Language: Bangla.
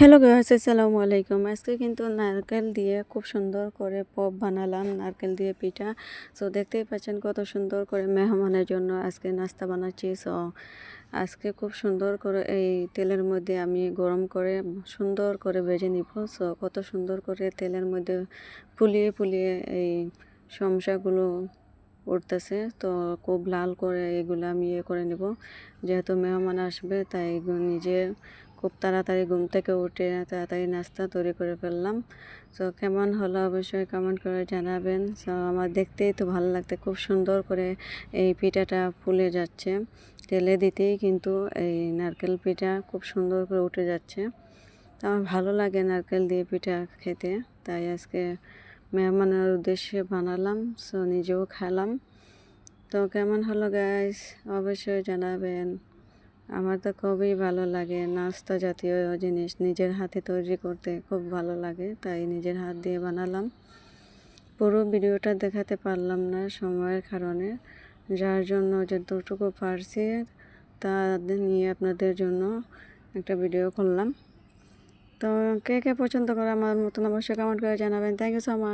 হ্যালো গাইস, আসসালামু আলাইকুম। আজকে কিন্তু নারকেল দিয়ে খুব সুন্দর করে পপ বানালাম, নারকেল দিয়ে পিঠা। সো দেখতেই পাচ্ছেন কত সুন্দর করে মেহমানের জন্য আজকে নাস্তা বানাচ্ছি। সো আজকে খুব সুন্দর করে এই তেলের মধ্যে আমি গরম করে সুন্দর করে ভেজে নিব। সো কত সুন্দর করে তেলের মধ্যে ফুলিয়ে ফুলিয়ে এই সমস্যাগুলো উঠতেছে। তো খুব লাল করে এগুলো আমি ইয়ে করে নেব। যেহেতু মেহমান আসবে, তাই নিজে খুব তাড়াতাড়ি ঘুম থেকে উঠে তাড়াতাড়ি নাস্তা তৈরি করে ফেললাম। সো কেমন হলো অবশ্যই কমেন্ট করে জানাবেন। সো আমার দেখতেই তো ভালো লাগতে খুব সুন্দর করে এই পিঠাটা ফুলে যাচ্ছে। তেলে দিতেই কিন্তু এই নারকেল পিঠা খুব সুন্দর করে উঠে যাচ্ছে। আমার ভালো লাগে নারকেল দিয়ে পিঠা খেতে, তাই আজকে মেহমানের উদ্দেশ্যে বানালাম সো নিজেও খেলাম। তো কেমন হলো গাইস অবশ্যই জানাবেন। আমার তো খুবই ভালো লাগে। নাস্তা জাতীয় জিনিস নিজের হাতে তৈরি করতে খুব ভালো লাগে, তাই নিজের হাত দিয়ে বানালাম। পুরো ভিডিওটা দেখাতে পারলাম না সময়ের কারণে। যার জন্য যতটুকু পারছি, তা নিয়ে আপনাদের জন্য একটা ভিডিও করলাম। তো কে কে পছন্দ করে আমার মতন অবশ্যই কমেন্ট করে জানাবেন। Thank you so much